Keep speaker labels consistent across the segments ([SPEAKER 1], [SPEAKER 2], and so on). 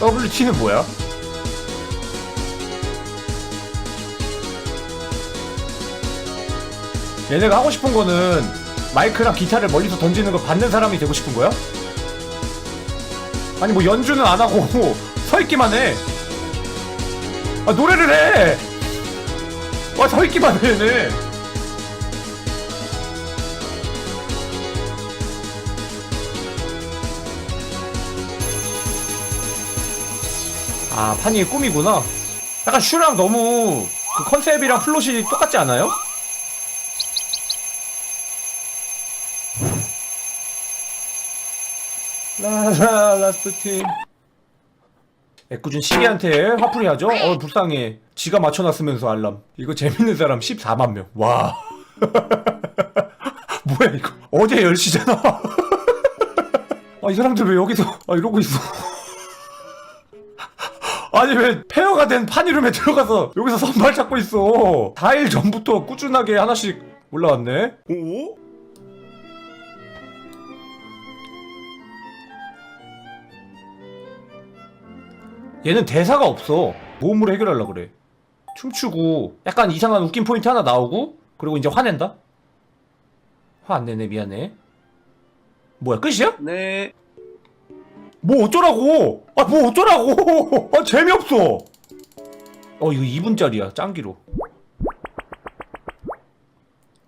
[SPEAKER 1] WT는 뭐야? 얘네가 하고 싶은 거는 마이크랑 기타를 멀리서 던지는 거 받는 사람이 되고 싶은 거야? 아니 뭐 연주는 안 하고 서 있기만 해. 아 노래를 해. 와서 있기만 해 얘네. 아 판이의 꿈이구나. 약간 슈랑 너무 그 컨셉이랑 플롯이 똑같지 않아요? 라라 라스트 팀. 애꿎은 시계한테 화풀이 하죠? 어 불쌍해. 지가 맞춰놨으면서 알람. 이거 재밌는 사람 14만 명. 와. 뭐야 이거? 어제 10시잖아. 아 이 사람들 왜 여기서 아 이러고 있어. 아니 왜 페어가 된 판이룸에 들어가서 여기서 선발 찾고 있어 4일 전부터 꾸준하게 하나씩 올라왔네 오? 얘는 대사가 없어 모음으로 해결하려고 그래 춤추고 약간 이상한 웃긴 포인트 하나 나오고 그리고 이제 화낸다 화 안 내네 미안해 뭐야 끝이야?
[SPEAKER 2] 네.
[SPEAKER 1] 뭐 어쩌라고? 아 뭐 어쩌라고? 아 재미없어. 어 이거 2분짜리야 짱기로.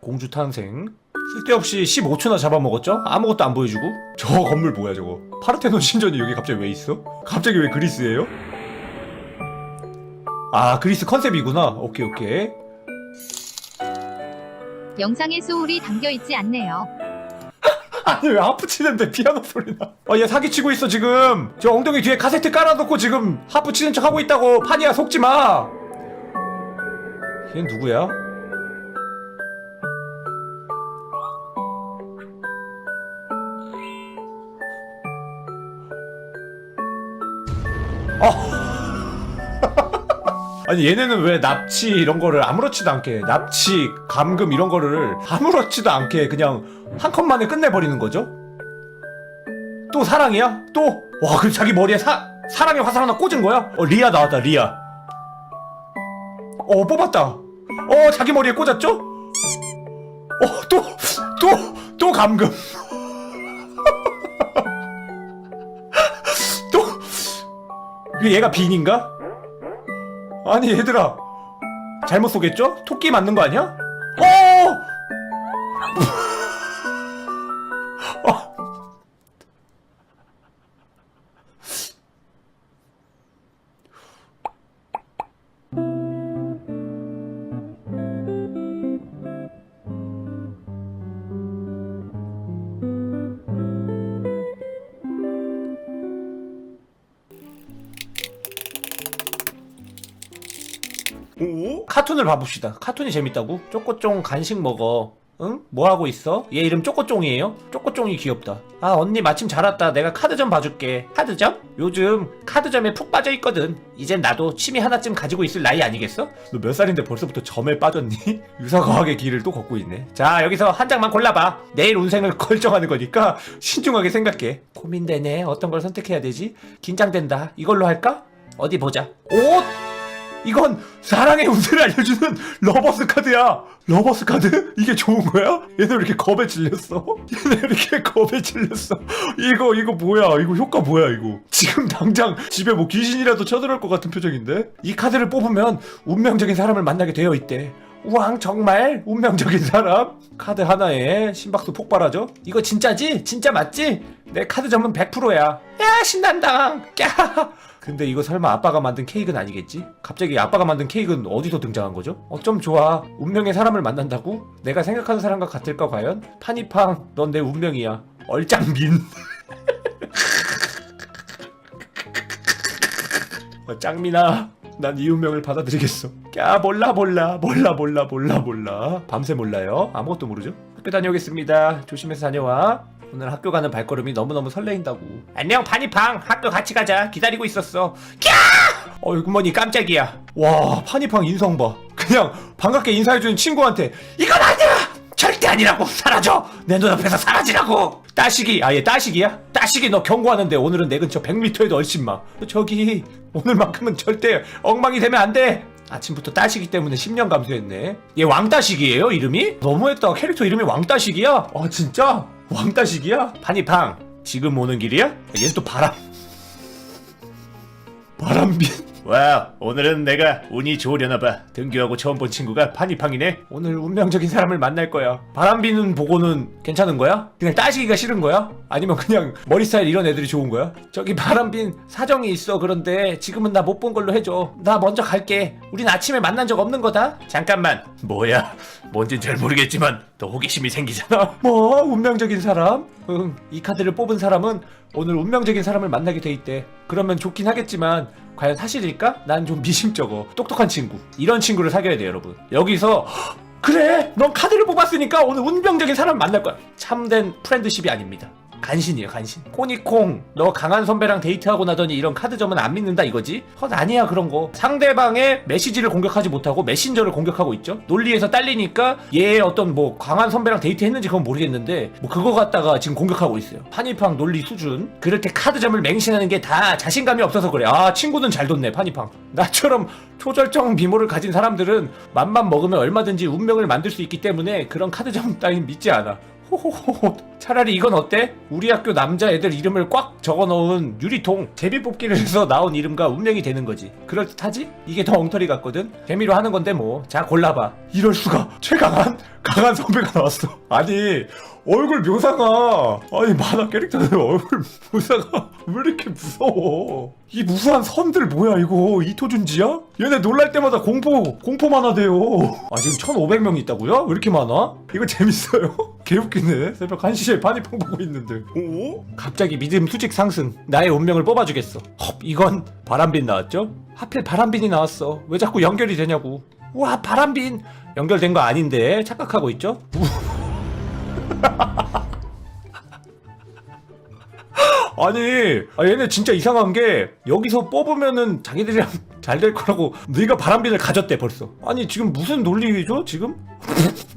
[SPEAKER 1] 공주 탄생. 쓸데없이 15초나 잡아먹었죠? 아무것도 안 보여주고. 저 건물 뭐야 저거? 파르테논 신전이 여기 갑자기 왜 있어? 갑자기 왜 그리스예요? 아 그리스 컨셉이구나. 오케이 오케이.
[SPEAKER 3] 영상에 소울이 담겨 있지 않네요.
[SPEAKER 1] 아니 왜 하프 치는데 피아노 소리 나? 아얘 사기 치고 있어 지금. 저 엉덩이 뒤에 카세트 깔아놓고 지금 하프 치는 척 하고 있다고. 판이야 속지 마. 얘 누구야? 아 아니 얘네는 왜 납치 이런 거를 아무렇지도 않게 납치 감금 이런 거를 아무렇지도 않게 그냥 한 컷만에 끝내버리는 거죠? 또 사랑이야? 또? 와, 그 자기 머리에 사, 사랑의 화살 하나 꽂은 거야? 어, 리아 나왔다, 리아. 어, 뽑았다. 어, 자기 머리에 꽂았죠? 어, 또, 또, 또 감금. 또, 얘가 빈인가? 아니, 얘들아. 잘못 쏘겠죠? 토끼 맞는 거 아니야?
[SPEAKER 2] 오?
[SPEAKER 1] 카툰을 봐봅시다. 카툰이 재밌다고? 쪼꼬쫑 간식 먹어. 응? 뭐 하고 있어? 얘 이름 쪼꼬쫑이에요? 쪼꼬쫑이 귀엽다. 아 언니 마침 잘 왔다. 내가 카드점 봐줄게. 카드점? 요즘 카드점에 푹 빠져 있거든. 이젠 나도 취미 하나쯤 가지고 있을 나이 아니겠어? 너 몇 살인데 벌써부터 점에 빠졌니? 유사과학의 길을 또 걷고 있네. 자 여기서 한 장만 골라봐. 내일 운생을 결정하는 거니까 신중하게 생각해. 고민되네. 어떤 걸 선택해야 되지? 긴장된다. 이걸로 할까? 어디 보자. 옷! 이건 사랑의 운세를 알려주는 러버스 카드야. 러버스 카드? 이게 좋은 거야? 얘네 왜 이렇게 겁에 질렸어? 얘네 왜 이렇게 겁에 질렸어? 이거 이거 뭐야? 이거 효과 뭐야 이거? 지금 당장 집에 뭐 귀신이라도 쳐들어올 것 같은 표정인데? 이 카드를 뽑으면 운명적인 사람을 만나게 되어 있대. 우왕 정말 운명적인 사람? 카드 하나에 심박수 폭발하죠? 이거 진짜지? 진짜 맞지? 내 카드 점은 100%야. 야 신난다. 까. 근데 이거 설마 아빠가 만든 케이크는 아니겠지? 갑자기 아빠가 만든 케이크는 어디서 등장한 거죠? 어쩜 좋아. 운명의 사람을 만난다고? 내가 생각하는 사람과 같을까 과연? 파니팡, 넌 내 운명이야. 얼짱민. 어, 짱민아, 난 이 운명을 받아들이겠어. 야, 몰라, 몰라, 몰라, 몰라, 몰라, 몰라. 밤새 몰라요. 아무것도 모르죠? 학교 다녀오겠습니다. 조심해서 다녀와. 오늘 학교 가는 발걸음이 너무너무 설레인다고. 안녕, 파니팡. 학교 같이 가자. 기다리고 있었어. 캬! 어이, 굿머니 깜짝이야. 와, 파니팡 인성 봐. 그냥 반갑게 인사해주는 친구한테 이건 아니야! 절대 아니라고! 사라져! 내 눈앞에서 사라지라고! 따시기 아얘 따시기야? 따시기 너 경고하는데 오늘은 내 근처 100m에도 얼씬 마 저기 오늘만큼은 절대 엉망이 되면 안 돼 아침부터 따시기 때문에 10년 감수했네 얘 왕따시기예요 이름이? 너무했다 캐릭터 이름이 왕따시기야? 아 진짜? 왕따시기야? 파니팡 지금 오는 길이야? 얘는 또 바람 바람빈 와 오늘은 내가 운이 좋으려나봐. 등교하고 처음 본 친구가 파니팡이네. 오늘 운명적인 사람을 만날 거야. 바람빈은 보고는 괜찮은 거야? 그냥 따시기가 싫은 거야? 아니면 그냥 머리 스타일 이런 애들이 좋은 거야? 저기 바람빈 사정이 있어. 그런데 지금은 나 못 본 걸로 해줘. 나 먼저 갈게. 우린 아침에 만난 적 없는 거다. 잠깐만. 뭐야? 뭔진 잘 모르겠지만 또 호기심이 생기잖아. 뭐? 운명적인 사람? 응이 카드를 뽑은 사람은 오늘 운명적인 사람을 만나게 돼 있대. 그러면 좋긴 하겠지만 과연 사실일까? 난 좀 미심쩍어. 똑똑한 친구. 이런 친구를 사귀어야 돼요 여러분. 여기서 "헉, 그래! 넌 카드를 뽑았으니까 오늘 운명적인 사람 만날 거야. 참된 프렌드십이 아닙니다 간신이에요 간신. 코니콩 너 강한 선배랑 데이트하고 나더니 이런 카드점은 안 믿는다 이거지? 헛 아니야 그런 거. 상대방의 메시지를 공격하지 못하고 메신저를 공격하고 있죠. 논리에서 딸리니까 얘의 어떤 뭐 강한 선배랑 데이트했는지 그건 모르겠는데 뭐 그거 갖다가 지금 공격하고 있어요. 파니팡 논리 수준. 그렇게 카드점을 맹신하는 게 다 자신감이 없어서 그래. 아 친구는 잘 뒀네 파니팡. 나처럼 초절정 비모를 가진 사람들은 맘만 먹으면 얼마든지 운명을 만들 수 있기 때문에 그런 카드점 따윈 믿지 않아. 호호호호 차라리 이건 어때? 우리 학교 남자 애들 이름을 꽉 적어 넣은 유리통 제비 뽑기를 해서 나온 이름과 운명이 되는 거지 그럴 듯하지? 이게 더 엉터리 같거든? 재미로 하는 건데 뭐 자 골라봐 이럴 수가 최강한 강한 선배가 나왔어 아니 얼굴 묘사가 아니 만화 캐릭터들 얼굴 묘사가 왜 이렇게 무서워 이 무수한 선들 뭐야 이거 이토준지야? 얘네 놀랄 때마다 공포 공포 만화 돼요 아 지금 1500명 있다고요? 왜 이렇게 많아? 이거 재밌어요? 개웃기네 새벽 1시에 파니팡 보고 있는데 오? 갑자기 믿음 수직 상승 나의 운명을 뽑아주겠어 헉 이건 바람빈 나왔죠? 하필 바람빈이 나왔어 왜 자꾸 연결이 되냐고 와 바람빈 연결된 거 아닌데 착각하고 있죠? 아니 아, 얘네 진짜 이상한 게 여기서 뽑으면은 자기들이랑 잘 될 거라고 네가 바람빈을 가졌대 벌써 아니 지금 무슨 논리죠 지금?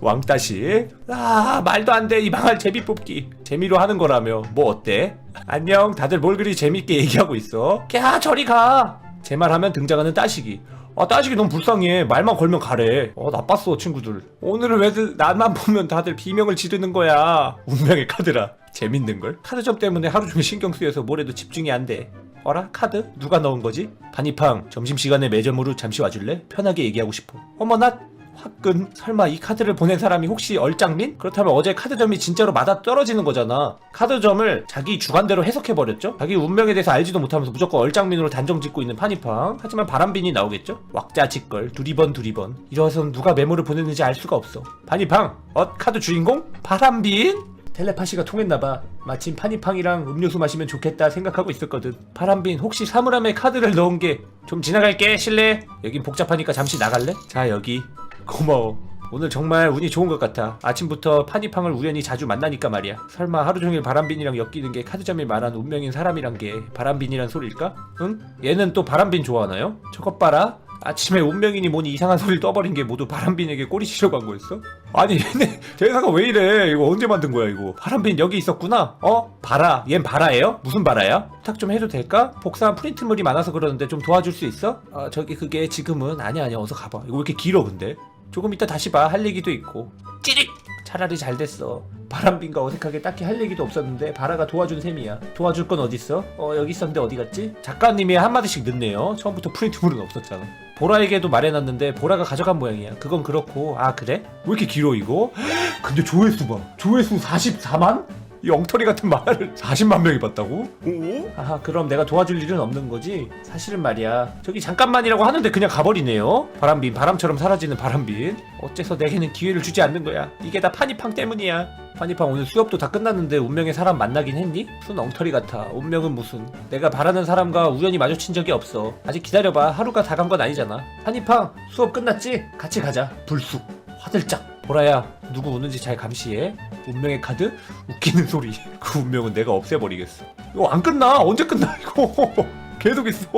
[SPEAKER 1] 왕따시. 아 말도 안 돼. 이 망할 제비 뽑기. 재미로 하는 거라며. 뭐 어때? 안녕. 다들 뭘 그리 재밌게 얘기하고 있어? 야 저리 가제 말 하면 등장하는 따시기 아 따시기 너무 불쌍해. 말만 걸면 가래. 어 나빴어 친구들. 오늘은 왜들 나만 보면 다들 비명을 지르는 거야? 운명의 카드라. 재밌는걸? 카드점 때문에 하루 종일 신경 쓰여서 뭐래도 집중이 안돼. 어라 카드? 누가 넣은 거지? 바니팡 점심시간에 매점으로 잠시 와줄래? 편하게 얘기하고 싶어. 어머 나 화끈 설마 이 카드를 보낸 사람이 혹시 얼짱민? 그렇다면 어제 카드점이 진짜로 맞아 떨어지는 거잖아 카드점을 자기 주관대로 해석해버렸죠? 자기 운명에 대해서 알지도 못하면서 무조건 얼짱민으로 단정 짓고 있는 파니팡 하지만 바람빈이 나오겠죠? 왁자지껄 두리번 두리번 이러선 누가 메모를 보냈는지 알 수가 없어 파니팡 엇 카드 주인공? 바람빈? 텔레파시가 통했나봐. 마침 파니팡이랑 음료수 마시면 좋겠다 생각하고 있었거든. 바람빈 혹시 사물함에 카드를 넣은 게 좀 지나갈게 실례. 여긴 복잡하니까 잠시 나갈래? 자 여기 고마워. 오늘 정말 운이 좋은 것 같아. 아침부터 파니팡을 우연히 자주 만나니까 말이야. 설마 하루 종일 바람빈이랑 엮이는 게 카드점이 말한 운명인 사람이란 게 바람빈이란 소릴까? 응? 얘는 또 바람빈 좋아하나요? 저것 봐라. 아침에 운명이니 뭐니 이상한 소리를 떠버린 게 모두 바람빈에게 꼬리 치려고 한 거였어? 아니 얘네 대사가 왜 이래 이거 언제 만든 거야 이거 바람빈 여기 있었구나 어? 바라 얜 바라예요? 무슨 바라야? 부탁 좀 해도 될까? 복사한 프린트물이 많아서 그러는데 좀 도와줄 수 있어? 아 저기 그게 지금은 아니야 아니야 어서 가봐 이거 왜 이렇게 길어 근데 조금 이따 다시 봐. 할 얘기도 있고. 찌릿! 차라리 잘 됐어. 바람빈과 어색하게 딱히 할 얘기도 없었는데 바라가 도와준 셈이야. 도와줄 건 어딨어? 어 여기 있었는데 어디 갔지? 작가님이 한마디씩 넣네요. 처음부터 프린트물은 없었잖아. 보라에게도 말해놨는데 보라가 가져간 모양이야. 그건 그렇고. 아 그래? 왜 이렇게 길어 이거? 근데 조회수 봐 조회수 44만? 이 엉터리 같은 만화를 40만 명이 봤다고? 오? 아하 그럼 내가 도와줄 일은 없는 거지? 사실은 말이야. 저기 잠깐만이라고 하는데 그냥 가버리네요. 바람빈 바람처럼 사라지는 바람빈. 어째서 내게는 기회를 주지 않는 거야? 이게 다 파니팡 때문이야. 파니팡 오늘 수업도 다 끝났는데 운명의 사람 만나긴 했니? 순 엉터리 같아. 운명은 무슨? 내가 바라는 사람과 우연히 마주친 적이 없어. 아직 기다려봐. 하루가 다 간 건 아니잖아. 파니팡 수업 끝났지? 같이 가자. 불쑥. 화들짝 보라야 누구 오는지 잘 감시해. 운명의 카드? 웃기는 소리. 그 운명은 내가 없애버리겠어. 이거 안 끝나. 언제 끝나 이거? 계속 있어.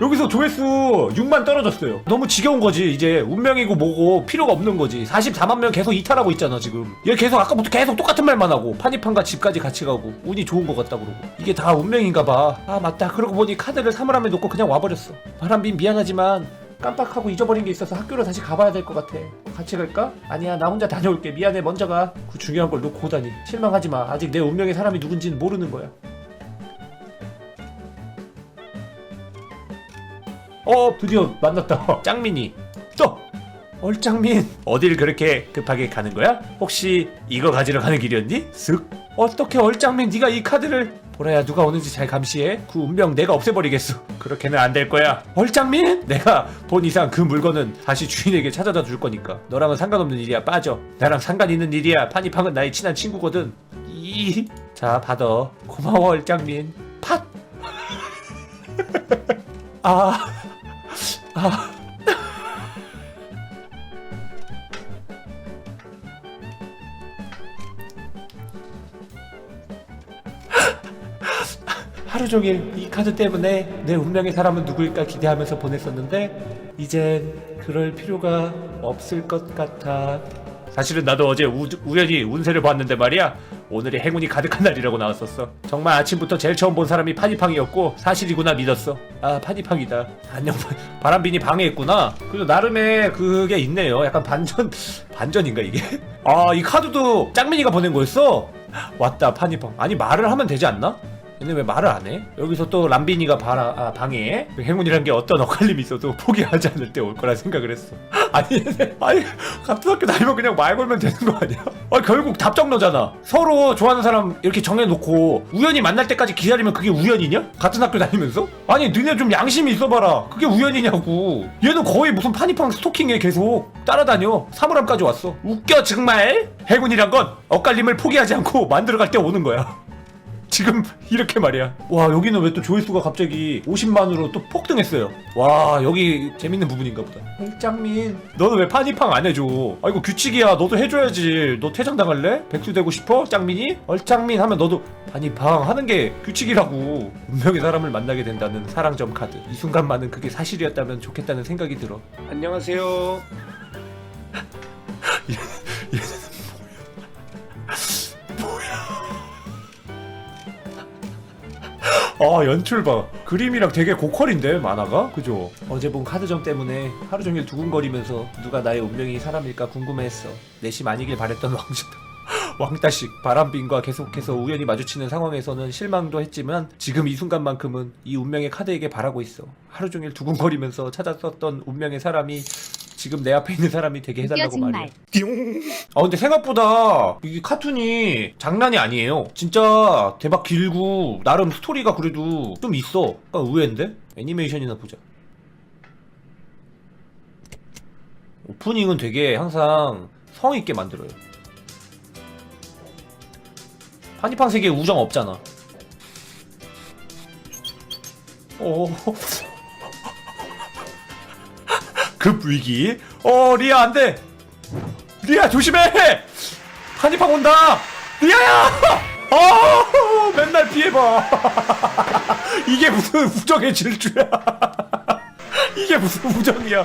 [SPEAKER 1] 여기서 조회수 6만 떨어졌어요. 너무 지겨운 거지. 이제 운명이고 뭐고 필요가 없는 거지. 44만 명 계속 이탈하고 있잖아 지금. 얘 계속 아까부터 계속 똑같은 말만 하고 파니판과 집까지 같이 가고 운이 좋은 것 같다 그러고. 이게 다 운명인가 봐아 맞다. 그러고 보니 카드를 사물함에 놓고 그냥 와버렸어. 바람빈 미안하지만 깜빡하고 잊어버린 게 있어서 학교로 다시 가봐야 될 것 같아. 같이 갈까? 아니야, 나 혼자 다녀올게. 미안해, 먼저 가. 그 중요한 걸 놓고 오다니. 실망하지 마. 아직 내 운명의 사람이 누군지는 모르는 거야. 어, 드디어 만났다. 짱민이. 또! 얼짱민. 어딜 그렇게 급하게 가는 거야? 혹시 이거 가지러 가는 길이었니? 쓱. 어떻게 얼짱민 네가 이 카드를 보라야 누가 오는지 잘 감시해. 그 운명 내가 없애버리겠어. 그렇게는 안 될 거야. 얼짱민? 내가 본 이상 그 물건은 다시 주인에게 찾아다 줄 거니까. 너랑은 상관없는 일이야. 빠져. 나랑 상관 있는 일이야. 파니팡은 나의 친한 친구거든. 이 자 받아. 고마워 얼짱민. 팟 아, 아. 하루 종일 이 카드 때문에 내 운명의 사람은 누구일까 기대하면서 보냈었는데 이젠 그럴 필요가 없을 것 같아. 사실은 나도 어제 우, 우연히 운세를 봤는데 말이야. 오늘이 행운이 가득한 날이라고 나왔었어. 정말 아침부터 제일 처음 본 사람이 파니팡이었고 사실이구나 믿었어. 아 파니팡이다. 안녕 바람빈이 방해했구나. 그래도 나름의 그게 있네요. 약간 반전 반전인가 이게? 아 이 카드도 짱민이가 보낸 거였어? 왔다 파니팡. 아니 말을 하면 되지 않나? 얘네 왜 말을 안 해? 여기서 또 람비니가 바라, 아, 방해해? 그 행운이란 게 어떤 엇갈림이 있어도 포기하지 않을 때 올 거라 생각을 했어. 아니, 아니, 같은 학교 다니면 그냥 말 걸면 되는 거 아니야? 아, 결국 답정너잖아. 서로 좋아하는 사람 이렇게 정해놓고 우연히 만날 때까지 기다리면 그게 우연이냐? 같은 학교 다니면서? 아니, 너네 좀 양심이 있어봐라. 그게 우연이냐고. 얘는 거의 무슨 파니팡 스토킹에 계속 따라다녀. 사물함까지 왔어. 웃겨, 정말. 행운이란 건 엇갈림을 포기하지 않고 만들어갈 때 오는 거야. 지금 이렇게 말이야. 와 여기는 왜 또 조회수가 갑자기 50만으로 또 폭등했어요. 와 여기 재밌는 부분인가 보다. 짱민, 너는 왜 파니팡 안 해줘? 아 이거 규칙이야. 너도 해줘야지. 너 퇴장 당할래? 백수 되고 싶어? 짱민이? 얼짱민 하면 너도 파니팡 하는 게 규칙이라고. 운명의 사람을 만나게 된다는 사랑점 카드. 이 순간만은 그게 사실이었다면 좋겠다는 생각이 들어.
[SPEAKER 2] 안녕하세요.
[SPEAKER 1] 아 연출 봐. 그림이랑 되게 고퀄인데 만화가? 그죠? 어제 본 카드점 때문에 하루 종일 두근거리면서 누가 나의 운명이 사람일까 궁금해했어. 내심 아니길 바랬던 왕자 왕따식 바람빈과 계속해서 우연히 마주치는 상황에서는 실망도 했지만 지금 이 순간만큼은 이 운명의 카드에게 바라고 있어. 하루 종일 두근거리면서 찾았었던 운명의 사람이 지금 내 앞에 있는 사람이 되게 해달라고 말이야
[SPEAKER 3] 정말.
[SPEAKER 1] 아 근데 생각보다 이게 카툰이 장난이 아니에요. 진짜 대박 길고 나름 스토리가 그래도 좀 있어. 약간 의외인데? 애니메이션이나 보자. 오프닝은 되게 항상 성 있게 만들어요. 파니팡 세계에 우정 없잖아. 오. 급 위기. 어 리아 안 돼. 리아 조심해! 한입팡 온다! 리아야! 어 맨날 피해봐. 이게 무슨 우정의 질주야? 이게 무슨 우정이야?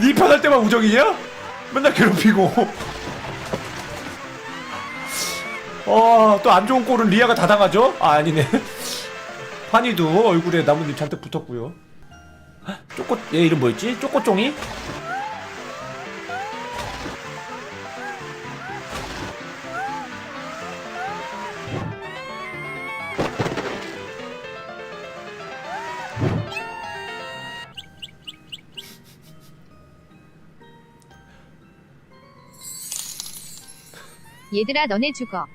[SPEAKER 1] 네 편할 때만 우정이냐? 맨날 괴롭히고. 어, 또 안 좋은 꼴은 리아가 다 당하죠? 아, 아니네. 판이도 얼굴에 나뭇잎 잔뜩 붙었고요. 쪼꼬, 얘 이름 뭐였지? 쪼꼬쫑이?
[SPEAKER 3] 얘들아 너네 죽어.